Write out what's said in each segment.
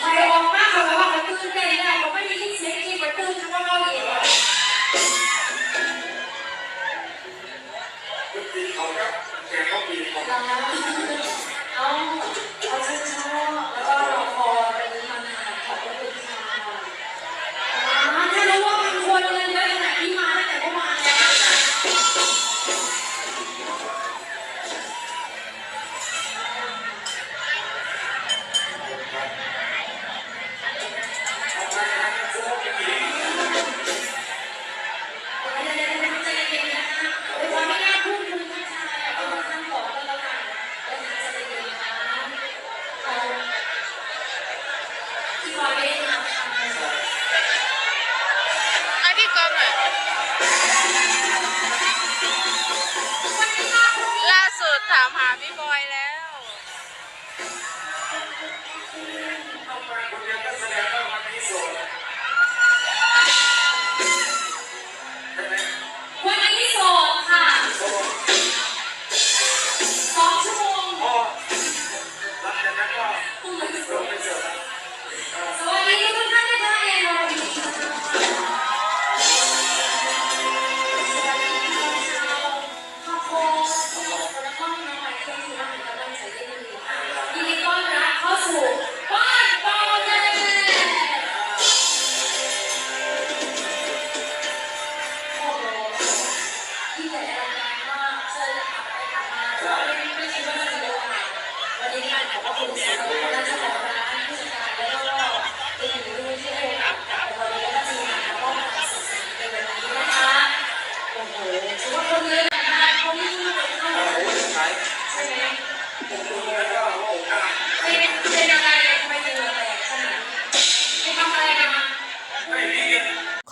ไปออกมาเขาบอกว่าเขาตื่นเต้นได้เขาไม่ได้ยิเสียงที่เขาตื่นเขาก็เราเองเอาเอาช้า ถามหาพี่บอยแล้วทำไมคุณยัก็แสดงว่ามันมีส่น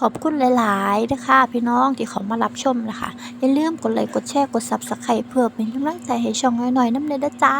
ขอบคุณหลาย ๆ นะคะ พี่น้องที่เขามารับชมนะคะ อย่าลืมกดไลค์กดแชร์กดซับสไครต์เพื่อเป็นกำลังใจให้ช่องน้อยๆน้ำเลยนะจ้า